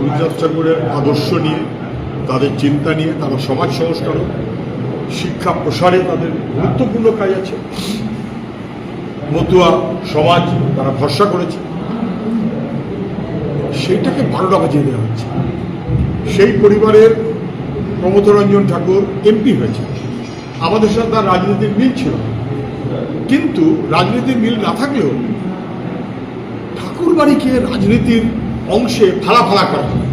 রবীন্দ্রনাথ ঠাকুরের আদর্শ নিয়ে, তাদের চিন্তা নিয়ে, তারা সমাজ সংস্কারক, শিক্ষা প্রসারে তাদের গুরুত্বপূর্ণ কাজ আছে। মতুয়া সমাজ তারা ভরসা করেছে। সেইটাকে বারোটা বাজিয়ে দেওয়া হচ্ছে। সেই পরিবারের প্রমথরঞ্জন ঠাকুর এমপি হয়েছে। আমাদের সাথে তার রাজনীতির মিল ছিল। কিন্তু রাজনীতির মিল না থাকলেও ঠাকুর বাড়িকে রাজনীতির অংশে ফালা ফালা করা। হয়।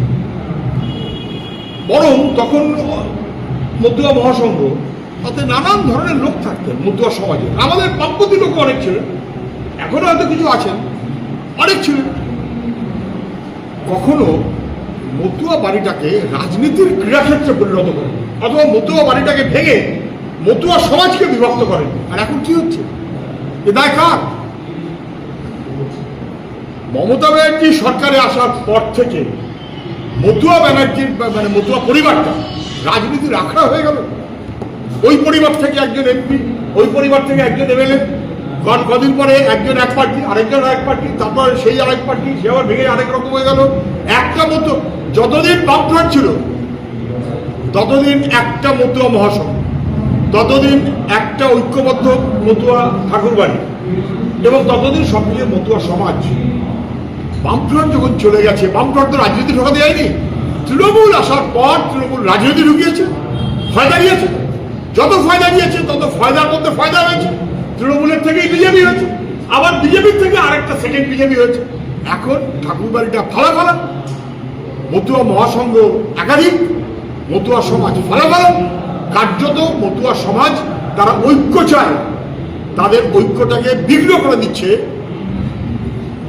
বরং তখন মতুয়া মহাসংঘ তাতে নানান ধরনের লোক থাকতেন মতুয়া সমাজে। আমাদের বামপন্থী লোক অনেক ছিলেন। এখনও হয়তো কিছু আছেন, অনেক ছিলেন। কখনো মতুয়া বাড়িটাকে রাজনীতির ক্রীড়াক্ষেত্রে পরিণত করেন, অথবা মতুয়া বাড়িটাকে ভেঙে মতুয়া সমাজকে বিভক্ত করেন। আর এখন কি হচ্ছে? এ দায় কার? মমতা ব্যানার্জি সরকারে আসার পর থেকে মতুয়া ব্যানার্জির মানে মতুয়া পরিবারটা রাজনীতির আখড়া হয়ে গেল। ওই পরিবার থেকে একজন এমপি, ওই পরিবার থেকে একজন এমএলএ কন কদিন পরে একজন এক পার্টি, আরেকজন এক পার্টি, তারপর সেই আরেক পার্টি সে আবার ভেঙে আরেক রকম হয়ে গেল। একটা মতো, যতদিন বামফ্রন্ট ছিল, ততদিন একটা মতুয়া মহাসংঘ, ততদিন একটা ঐক্যবদ্ধ মতুয়া ঠাকুরবাড়ি, এবং ততদিন সক্রিয় মতুয়া সমাজ। বামফ্রন্ট যখন চলে গেছে, বামফ্রন্ট তো রাজনীতি ঢোকাতে যায়নি তৃণমূল আসার পর তৃণমূল রাজনীতি ঢুকিয়েছে, ফয়দা দিয়েছে। যত ফয়দা নিয়েছে তত ফয়দার মধ্যে ফয়দা হয়েছে। তৃণমূলের থেকেই বিজেপি হয়েছে, আবার বিজেপির থেকে আরেকটা সেকেন্ড বিজেপি হয়েছে। এখন ঠাকুরবাড়িটা ফালা ফালা মতুয়া মহাসংঘ একাধিক, মতুয়া সমাজ ফলাফল। কার্যত মতুয়া সমাজ, তারা ঐক্য চায়। তাদের ঐক্যটাকে বিঘ্ন করে দিচ্ছে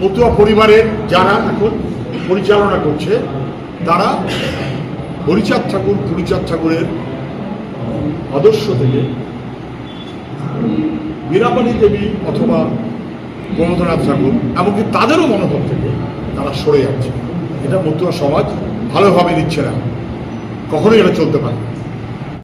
মতুয়া পরিবারের যারা এখন পরিচালনা করছে, তারা হরিচাঁদ ঠাকুর পুরীচাঁদ ঠাকুরের আদর্শ থেকে বীরাপানি দেবী অথবা প্রমোদনাথ ঠাকুর, এমনকি তাদেরও মনোভাব থেকে তারা সরে যাচ্ছে এটা মতুয়া সমাজ ভালোভাবে নিচ্ছে না কখনোই এটা চলতে পারে।